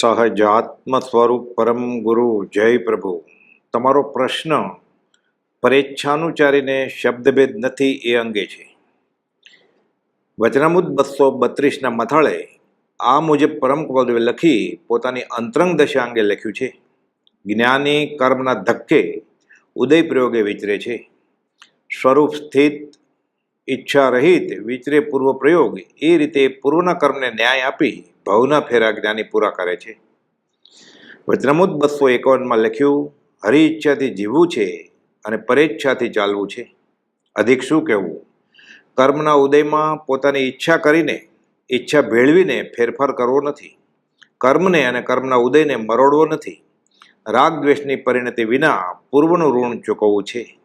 સહજાત્મ સ્વરૂપ પરમ ગુરુ જય પ્રભુ. તમારો પ્રશ્ન પરેચ્છાનુચારીને શબ્દભેદ નથી એ અંગે છે. વચનામુદ બસો બત્રીસના મથાળે આ મુજબ પરમ કુલદેવે લખી પોતાની અંતરંગ દશા અંગે લખ્યું છે. જ્ઞાની કર્મના ધક્કે ઉદય પ્રયોગે વિચરે છે. સ્વરૂપ સ્થિત ઈચ્છા રહિત, વિચરે પૂર્વ પ્રયોગ, એ રીતે પૂર્વના કર્મને ન્યાય આપી ભવના ફેરા જ્ઞાની પૂરા કરે છે. વચનામૃત બસો એકાવનમાં લખ્યું, હરિ ઈચ્છાથી જીવવું છે અને પરેચ્છાથી ચાલવું છે. અધિક શું કહેવું? કર્મના ઉદયમાં પોતાની ઈચ્છા કરીને ઈચ્છા ભેળવીને ફેરફાર કરવો નથી. કર્મને અને કર્મના ઉદયને મરોડવો નથી. રાગ દ્વેષની પરિણતિ વિના પૂર્વનું ઋણ ચૂકવવું છે.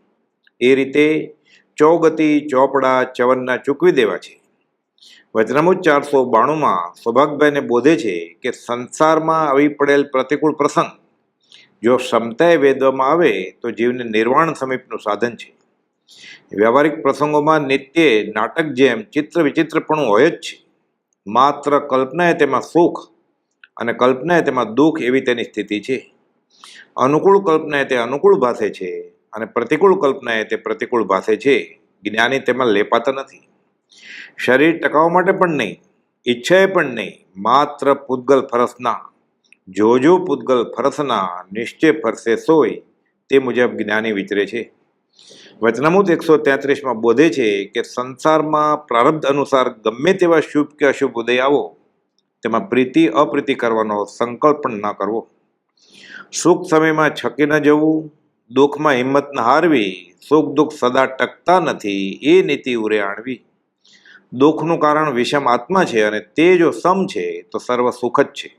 એ રીતે ચોગતિ, ચોપડા, ચવનના ચૂકવી દેવા છે. વચનામૃત ચારસો બાણુંમાં સૌભાગભાઈને બોધે છે કે સંસારમાં આવી પડેલ પ્રતિકૂળ પ્રસંગ, જો ક્ષમતાએ વેદવામાં આવે તો જીવને નિર્વાણ સમીપનું સાધન છે. વ્યવહારિક પ્રસંગોમાં નિત્ય નાટક જેમ ચિત્ર વિચિત્રપણું હોય જ છે. માત્ર કલ્પનાએ તેમાં સુખ અને કલ્પનાએ તેમાં દુઃખ એવી તેની સ્થિતિ છે. અનુકૂળ કલ્પનાએ તે અનુકૂળ ભાષે છે. અને પ્રતિકૂળ કલ્પના એ તે પ્રતિકૂળ ભાષે છે. જ્ઞાની તેમાં લેપાતા નથી. શરીર ટકાવવા માટે પણ નહીં, ઈચ્છાએ પણ નહીં, માત્ર પૂતગલ ફરસના. જોજો પૂતગલ ફરસના, નિશ્ચય ફરસે સોય, તે મુજબ જ્ઞાની વિચરે છે. વચનામૂત એકસો તેત્રીસમાં બોધે છે કે સંસારમાં પ્રારબ્ધ અનુસાર ગમે તેવા શુભ કે અશુભ ઉદય આવો, તેમાં પ્રીતિ, અપ્રીતિ કરવાનો સંકલ્પ પણ ન કરવો. સુખ સમયમાં છકી ન જવું દુઃખમાં હિંમત ન હારવી, સુખ દુઃખ સદા ટકતા નથી, એ નીતિ ઉરે આણવી. દુઃખનું કારણ વિષમ આત્મા છે અને તે જો સમ છે, તો સર્વ સુખ જ છે.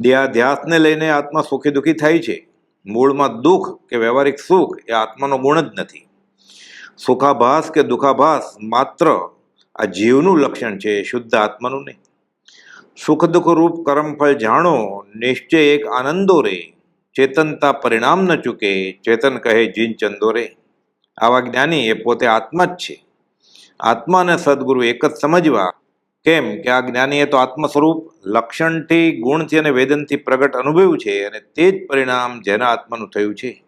દેહાધ્યાસને લઈને આત્મા સુખી દુઃખી થાય છે. મૂળમાં દુઃખ કે વ્યવહારિક સુખ એ આત્માનો ગુણ જ નથી. સુખાભાસ કે દુઃખાભાસ માત્ર આ જીવનું લક્ષણ છે, શુદ્ધ આત્માનું નહીં. સુખ દુઃખ રૂપ કર્મફળ જાણો, નિશ્ચય એક આનંદો રે ચેતનતા પરિણામ ન ચૂકે, ચેતન કહે, જીન ચંદોરે. આવા જ્ઞાની એ પોતે આત્મા જ છે. આત્મા અને સદગુરુ એક જ સમજવા, કેમ કે આ જ્ઞાનીએ તો આત્મ સ્વરૂપ લક્ષણથી, ગુણથી અને વેદનથી પ્રગટ અનુભવ્યું છે અને તે જ પરિણામ જેના આત્માનું થયું છે.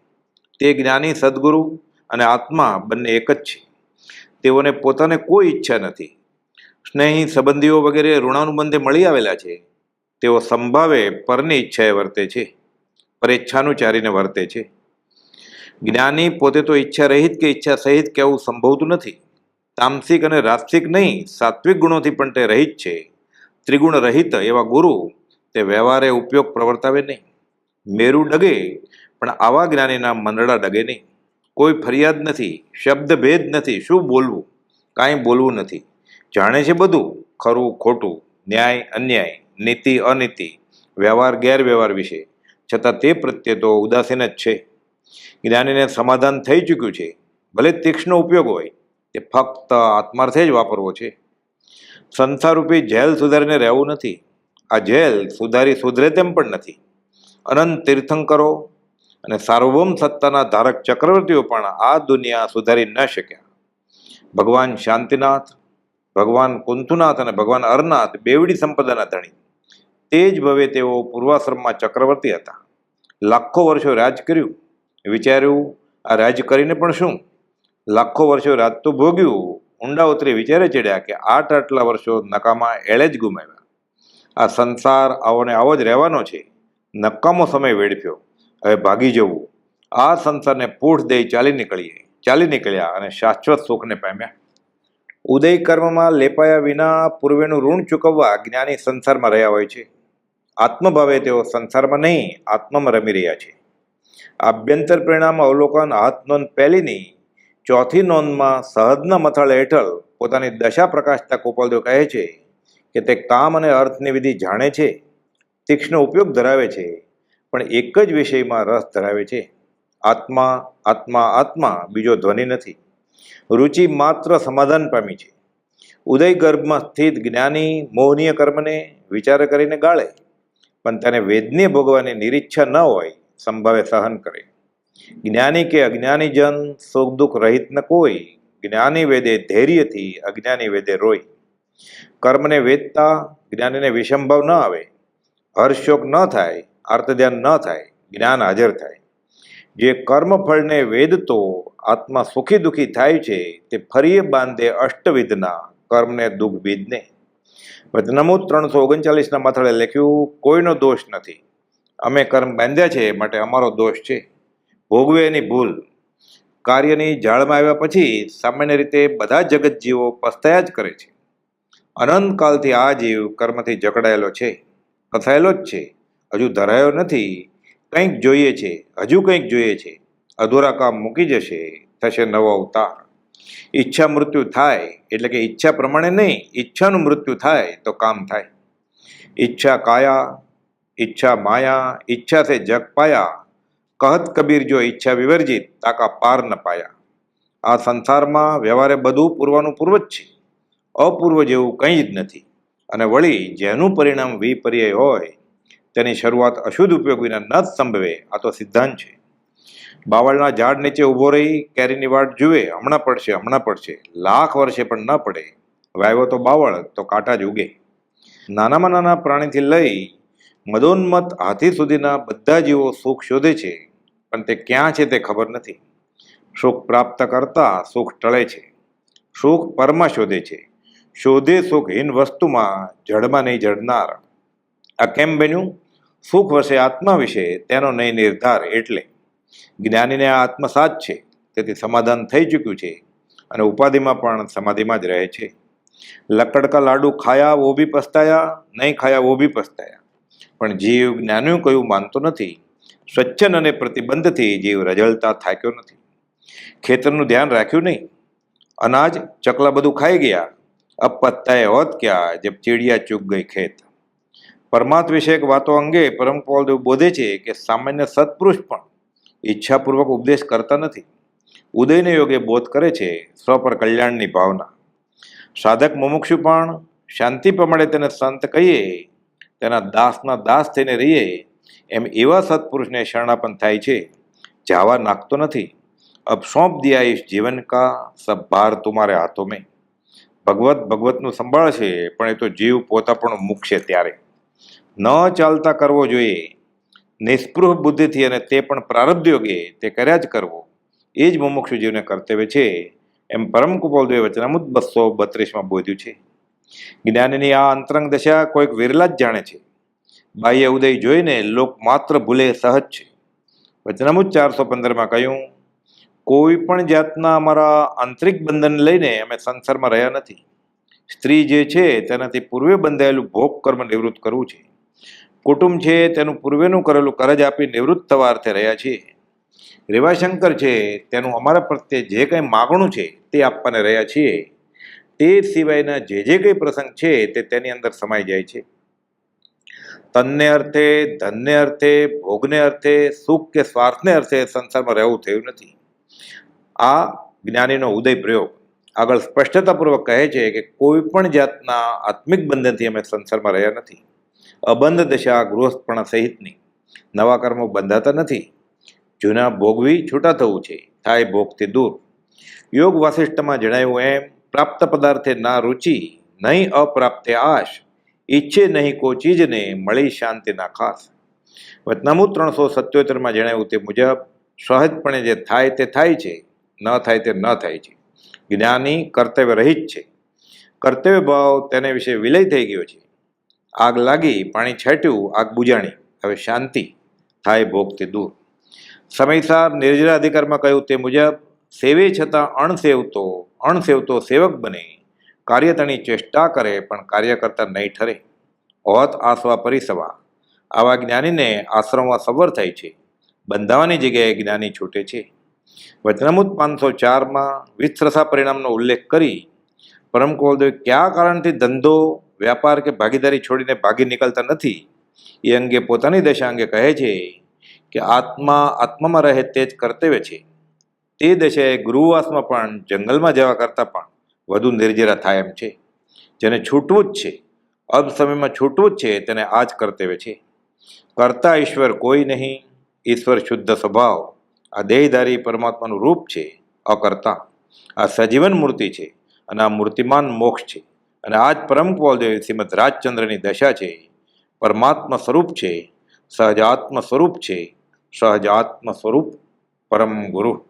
તે જ્ઞાની, સદગુરુ અને આત્મા બંને એક જ છે. તેઓને પોતાને કોઈ ઈચ્છા નથી. સ્નેહી સંબંધીઓ વગેરે ઋણાનુબંધે મળી આવેલા છે. તેઓ સંભાવે પરની ઈચ્છાએ વર્તે છે. પરેચ્છાનુચારીને વર્તે છે. જ્ઞાની પોતે તો ઈચ્છા રહિત કે ઈચ્છા સહિત કહેવું સંભવતું નથી. તામસિક અને રાસ્તિક નહીં, સાત્વિક ગુણોથી પણ તે રહિત છે. ત્રિગુણ રહિત એવા ગુરુ તે વ્યવહારે ઉપયોગ પ્રવર્તાવે નહીં. મેરુ ડગે, પણ આવા જ્ઞાનીના મંડળા ડગે નહીં. કોઈ ફરિયાદ નથી, શબ્દ ભેદ નથી, શું બોલવું? કાંઈ બોલવું નથી. જાણે છે બધું, ખરું, ખોટું, ન્યાય, અન્યાય, નીતિ, અનીતિ, વ્યવહાર, ગેરવ્યવહાર વિશે. છતાં તે પ્રત્યે તો ઉદાસીન જ છે. જ્ઞાનીને સમાધાન થઈ ચૂક્યું છે. ભલે તીક્ષ્ણ ઉપયોગ હોય, તે ફક્ત આત્માર્થે જ વાપરવો છે. સંસારરૂપી જેલ સુધારીને રહેવું નથી. આ જેલ સુધારી સુધરે તેમ પણ નથી. અનંત તીર્થંકરો અને સાર્વભૌમ સત્તાના ધારક ચક્રવર્તીઓ પણ આ દુનિયા સુધારી ન શક્યા. ભગવાન શાંતિનાથ, ભગવાન કુંતુનાથ અને ભગવાન અરનાથ બેવડી સંપદાના ધણી. તે જ ભવે તેઓ પૂર્વાશ્રમમાં ચક્રવર્તી હતા. લાખો વર્ષો રાજ કર્યું. વિચાર્યું, આ રાજ કરીને પણ શું? લાખો વર્ષો રાજ તો ભોગ્યું. ઊંડા ઉતરી વિચારે ચડ્યા કે આઠ આટલા વર્ષો નકામા એળે જ ગુમાવ્યા. આ સંસાર આવો ને આવો જ રહેવાનો છે. નકામો સમય વેડફ્યો. હવે ભાગી જવું. આ સંસારને પૂઠ દઈ ચાલી નીકળીએ. ચાલી નીકળ્યા અને શાશ્વત સુખને પામ્યા. ઉદય કર્મમાં લેપાયા વિના પૂર્વેનું ઋણ ચૂકવવા જ્ઞાની સંસારમાં રહ્યા હોય છે. આત્મભાવે તેઓ સંસારમાં નહીં, આત્મામાં રમી રહ્યા છે. આભ્યંતર પરિણામ અવલોકન હાથ નોંધ પહેલીની, ચોથી નોંધમાં સહજના મથાળ હેઠળ પોતાની દશા પ્રકાશતા ગોપાલદેવ કહે છે કે તે કામ અને અર્થની વિધિ જાણે છે, તીક્ષ્ણ ઉપયોગ ધરાવે છે, પણ એક જ વિષયમાં રસ ધરાવે છે. આત્મા આત્મા આત્મા બીજો ધ્વનિ નથી. રુચિ માત્ર સમાધાન પામી છે. ઉદય ગર્ભમાં સ્થિત જ્ઞાની મોહનીય કર્મને વિચાર કરીને ગાળે. પણ તેને વેદની ભોગવાની નિરીચ્છા ન હોય, સંભાવે સહન કરે. જ્ઞાની કે અજ્ઞાની જન સુખ દુઃખ રહિત ન કોઈ, જ્ઞાની વેદે ધૈર્યથી અજ્ઞાની વેદે રોય. કર્મને વેદતા, જ્ઞાનીને વિષમભાવ ન આવે. હર્ષશોક ન થાય આર્તધ્યાન ન થાય, જ્ઞાન હાજર થાય. જે કર્મ ફળને વેદતો, આત્મા સુખી દુઃખી થાય છે, તે ફરીએ બાંધે અષ્ટવિધના કર્મને દુઃખ વિધને વચનમૂત ત્રણસો ઓગણચાલીસના માથાળે લખ્યું, કોઈનો દોષ નથી. અમે કર્મ બાંધ્યા છે માટે અમારો દોષ છે. ભોગવે એની ભૂલ. કાર્યની જાળમાં આવ્યા પછી સામાન્ય રીતે બધા જગત જીવો પસ્તાયા જ કરે છે. અનંતકાલથી આ જીવ કર્મથી જકડાયેલો છે ફસાયેલો જ છે. હજુ ધરાયો નથી. કંઈક જોઈએ છે, હજુ કંઈક જોઈએ છે. અધૂરા કામ મૂકી જશે, થશે નવો અવતાર. ઈચ્છા મૃત્યુ થાય, એટલે કે ઈચ્છા પ્રમાણે નહીં, ઈચ્છાનું મૃત્યુ થાય તો કામ થાય. ઈચ્છા કાયા, ઈચ્છા માયા ઈચ્છા સે જગ પાયા. કહત કબીર જો ઈચ્છા વિવર્જિત, તાકા પાર ન પાયા. આ સંસારમાં વ્યવહારે બધું પૂર્વાનું પૂર્વ જ છે. અપૂર્વ જેવું કંઈ જ નથી. અને વળી જેનું પરિણામ વિપર્યય હોય, તેની શરૂઆત અશુદ્ધ ઉપયોગ વિના ન જ સંભવે, આ તો સિદ્ધાંત છે. બાવળના ઝાડ નીચે ઊભો રહી કેરીની વાટ જુએ, હમણાં પડશે હમણાં પડશે. લાખ વર્ષે પણ ન પડે. વાવ્યો તો બાવળ, તો કાંટા જ ઉગે. નાનામાં નાના પ્રાણીથી લઈ મદોન્મત હાથી સુધીના બધા જીવો સુખ શોધે છે, પણ તે ક્યાં છે તે ખબર નથી. સુખ પ્રાપ્ત કરતા સુખ ટળે છે. સુખ પરમાં શોધે છે. શોધે સુખ હીન વસ્તુમાં જડમાં નહીં જડનાર આ કેમ બન્યું? સુખ વશે આત્મા વિશે તેનો નહીં નિર્ધાર એટલે જ્ઞાનીને આ આત્મસાત છે. તેથી સમાધાન થઈ ચૂક્યું છે અને ઉપાધિમાં પણ સમાધિમાં જ રહે છે. લકડ કા લાડુ ખાયા વો બી પસ્તાયા, નહીં ખાયા વો બી પસ્તાયા. પણ જીવ જ્ઞાનીઓ કયું માનતો નથી. સ્વચ્છન અને પ્રતિબંધથી જીવ રજળતા થાક્યો નથી. ખેતરનું ધ્યાન રાખ્યું નહીં. અનાજ, ચકલા બધું ખાઈ ગયા. અબ પત્તાએ હોત ક્યાં, જબ ચીડિયા ચૂક ગઈ ખેત. પરમાત્મ વિષયક વાતો અંગે પરમ પૌલદેવ બોધે છે કે સામાન્ય સત્પુરુષ પણ ઈચ્છાપૂર્વક ઉપદેશ કરતા નથી. ઉદયને યોગે બોધ કરે છે સ્વ પર કલ્યાણની ભાવના. સાધક મુમુક્ષુ પણ શાંતિ પ્રમાણે તેને સંત કહીએ, તેના દાસના દાસ થઈને રહીએ, એમ એવા સત્પુરુષને શરણાપન થાય છે. જાવા નાખતો નથી. અબ સોંપ દિયા જીવન કા, સબ ભાર તુમારે હાથો મેં. ભગવત ભગવતનું સંભાળશે પણ એ તો જીવ પોતા પણ મૂકશે ત્યારે. ન ચાલતા કરવો જોઈએ. નિસ્પૃહ બુદ્ધિથી અને તે પણ પ્રારબ્ધ યોગે તે કર્યા જ કરવો. એ જ મુમુક્ષુ જીવને કર્તવ્ય છે. એમ પરમ કુપોલદેવ વચનામુદ બસો બત્રીસમાં બોધ્યું છે. જ્ઞાનની આ અંતરંગ દશા કોઈક વિરલા જ જાણે છે. બાહ્ય ઉદય જોઈને લોક માત્ર ભૂલે સહજ છે. વચનામુદ ચારસો પંદરમાં કહ્યું, કોઈ પણ જાતના અમારા આંતરિક બંધન લઈને અમે સંસારમાં રહ્યા નથી. સ્ત્રી જે છે તેનાથી પૂર્વે બંધાયેલું ભોગ કર્મ નિવૃત્ત કરવું છે. કુટુંબ છે, તેનું પૂર્વેનું કરેલું કરજ આપી નિવૃત્ત થવા અર્થે રહ્યા છીએ. રેવાશંકર છે, તેનું અમારા પ્રત્યે જે કંઈ માગણું છે, તે આપવાને રહ્યા છીએ. તે સિવાયના જે જે કંઈ પ્રસંગ છે, તે તેની અંદર સમાઈ જાય છે. તનને અર્થે, ધનને અર્થે, ભોગને અર્થે, સુખ કે સ્વાર્થને અર્થે સંસારમાં રહેવું થયું નથી. આ જ્ઞાનીનો ઉદય પ્રયોગ આગળ સ્પષ્ટતાપૂર્વક કહે છે કે કોઈ પણ જાતના આત્મિક બંધનથી અમે સંસારમાં રહ્યા નથી. અબંધ દશા ગૃહસ્થપણ સહિતની. નવા કર્મો બંધાતા નથી. જૂના ભોગવી છૂટા થવું છે. થાય ભોગથી દૂર. યોગ વાસિષ્ઠમાં જણાવ્યું એમ, પ્રાપ્ત પદાર્થે ના રુચિ, નહીં અપ્રાપ્તે આશ. ઈચ્છે નહીં કો ચીજને, મળી શાંતિના ખાસ. વચનામું ત્રણસો સત્યોતેરમાં જણાવ્યું તે મુજબ, સહજપણે જે થાય તે થાય છે, ન થાય તે ન થાય છે. જ્ઞાની કર્તવ્ય રહિત છે. કર્તવ્ય ભાવ તેને વિશે વિલય થઈ ગયો છે. આગ લાગી, પાણી છાંટ્યું, આગ બુજાણી. હવે શાંતિ થાય ભોગથી દૂર. સમયસર નિર્જરા અધિકારમાં કહ્યું તે મુજબ, સેવે છતાં અણસેવતો અણસેવતો સેવક બને. કાર્યતણી ચેષ્ટા કરે, પણ કાર્ય કરતા નહીં ઠરે. હોત આસવા પરિસવા. આવા જ્ઞાનીને આશ્રમમાં સવર થાય છે. બંધાવાની જગ્યાએ જ્ઞાની છૂટે છે. વચનામૃત પાંચસો ચારમાં વિસ્તરસા પરિણામનો ઉલ્લેખ કરી, પરમ કોલદેવ કયા કારણથી ધંધો વ્યાપાર કે ભાગીદારી છોડીને ભાગી નીકળતા નથી, એ અંગે પોતાની દશા અંગે કહે છે કે આત્મા આત્મામાં રહે તે જ કર્તવ્ય છે. તે દશાએ ગૃહવાસમાં પણ, જંગલમાં જવા કરતાં પણ વધુ નિર્જરા થાય એમ છે. જેને છૂટવું જ છે, અલ્પ સમયમાં છૂટવું જ છે, તેને આ જ કર્તવ્ય છે. કરતા ઈશ્વર કોઈ નહીં, ઈશ્વર શુદ્ધ સ્વભાવ, આ દેહધારી પરમાત્માનું રૂપ છે અકર્તા. આ સજીવન મૂર્તિ છે અને આ મૂર્તિમાન મોક્ષ છે. અને આ જ પરમ કુવલદેવ શ્રીમદ રાજચંદ્રની દશા છે. પરમાત્મા સ્વરૂપ છે. સહજાત્મ સ્વરૂપ છે. સહજાત્મ સ્વરૂપ પરમ ગુરુ.